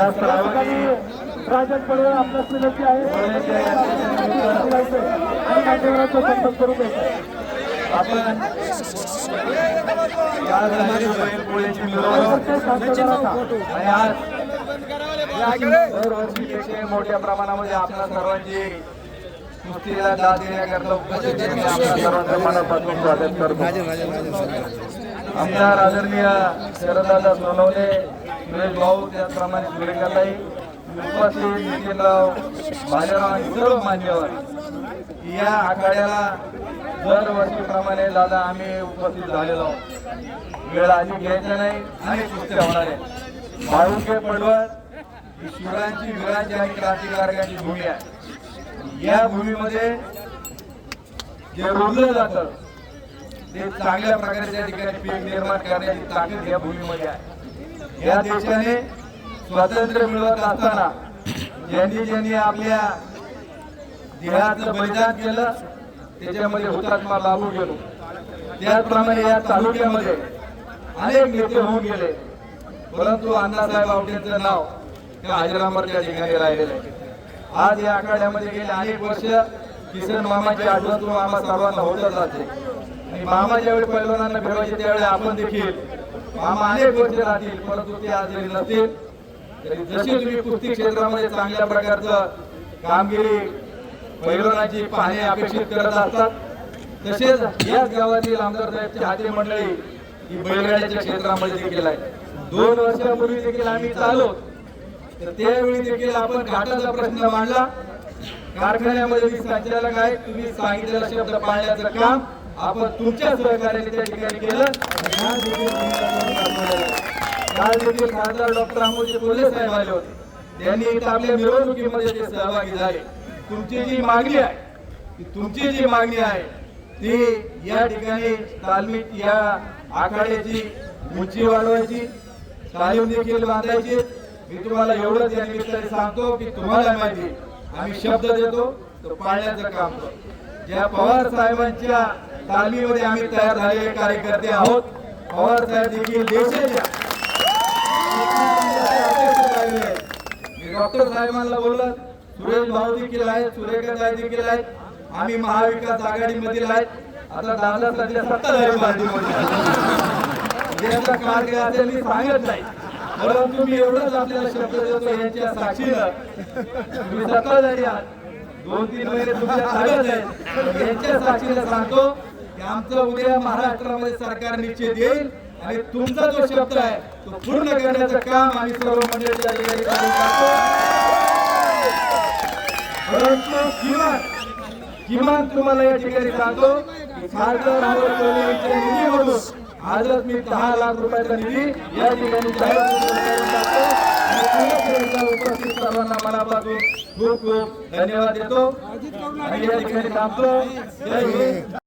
राजन पडवळ विनंती आहे आणि मान्यवरांचा आपण आज मोठ्या प्रमाणामध्ये आपल्या सर्वांची कुस्तीला दाद देण्याकरता उपस्थित आपल्या सर्वांचं मनापासून स्वागत करतो आमदार आदरणीय शरदादा सोनवणे सुरेश भाऊ त्याचप्रमाणे सुरेखाताई उपस्थित नितीनराव भाजराव आणि सर्व मान्यवर. या आखाड्याला दरवर्षीप्रमाणे दादा आम्ही उपस्थित झालेलो आहोत. वेळ आधी घ्यायचा नाही आणि कुस्त्या होणार आहे भाऊके पडवत ही शिवरायांची वीरांची आणि क्रांतिकारकांची भूमी आहे. या भूमीमध्ये जे रोजलं जातं ते चांगल्या प्रकारे त्या ठिकाणी पीक निर्माण करण्याची ताकद या भूमीमध्ये आहे. या देशाने स्वातंत्र्य मिळवत असताना ज्यांनी ज्यांनी आपल्या देहाचं बलिदान केलं त्याच्यामध्ये हुतात्मा लाभू गेलो. त्याचप्रमाणे या तालुक्यामध्ये अनेक नेते होऊन गेले. परंतु अण्णासाहेब आवटेंचं नाव त्या हाजीरामरच्या ठिकाणी राहिलेलं आहे. आज या आखाड्यामध्ये गेले अनेक वर्ष किसन मामाची आठवण मामा सर्वांना होतच असते आणि मामा ज्यावेळी पैलवानांना फिरवायचे त्यावेळी आपण देखील अनेक वर्ष राहतील परंतु ते आज नसतील. जशी तुम्ही कुस्ती क्षेत्रामध्ये चांगल्या प्रकारचं कामगिरी पैलवानाची पाहणे अपेक्षित करत असतात तसेच याच गावातील आमदार साहेबची हाती मंडळी ही बैलगाड्याच्या क्षेत्रामध्ये देखील आहे. दोन वर्षापूर्वी देखील आम्ही चाललो तर त्यावेळी देखील आपण घाटाचा प्रश्न मांडला. कारखान्यामध्ये मी संचालक आहे तुम्ही सांगितलेला शब्द पाळण्याचं काम आपण तुमच्या सहकार्याने त्या ठिकाणी केलं. काल. देखील खासदार डॉक्टर अमोलजी कोल्हे साहेब आले होते. त्यांनी इथं आपल्या मिरवणुकीमध्ये ते सहभागी झाले. तुमची जी मागणी आहे तुमची जी मागणी आहे ती या ठिकाणी तालमीत या आखाड्याची उंची वाढवायची तालीम देखील बांधायची. मी तुम्हाला एवढंच या निमित्ताने सांगतो की तुम्हाला माहिती आम्ही शब्द देतो तो पाळण्याचं काम करतो. ज्या पवार साहेबांच्या तालमीमध्ये आम्ही तयार झालेले कार्यकर्ते आहोत. पवार साहेब देखील देशाच्या डॉक्टर साहेबांना बोलत सुरेश भाऊ देखील आहेत सुरेखा साहेब देखील आहेत. आम्ही महाविकास आघाडीमधील आहेत. आता दादा सध्या सत्ताधारी पार्टीमध्ये आहे. कार्य असेल मी सांगत नाही. परंतु मी एवढंच आपल्याला शब्द देतो यांच्या साक्षीनं. तुम्ही सत्ताधारी आहात. दोन तीन महिने तुमच्या आहेत. यांच्या साक्षीनं सांगतो की आमचं उद्या महाराष्ट्रामध्ये सरकार निश्चित येईल आणि तुमचा जो शब्द आहे तो पूर्ण करण्याचं काम आम्ही सर्व मंडळीच्या ठिकाणी परंतु किमान किमान तुम्हाला या ठिकाणी सांगतो खासदार निधीमधून आजच मी दहा लाख रुपयाचा निधी या ठिकाणी जाहीर उपस्थित सर्वांना मनापासून खूप खूप धन्यवाद देतो. आणि या ठिकाणी थांबतो. जय हिंद.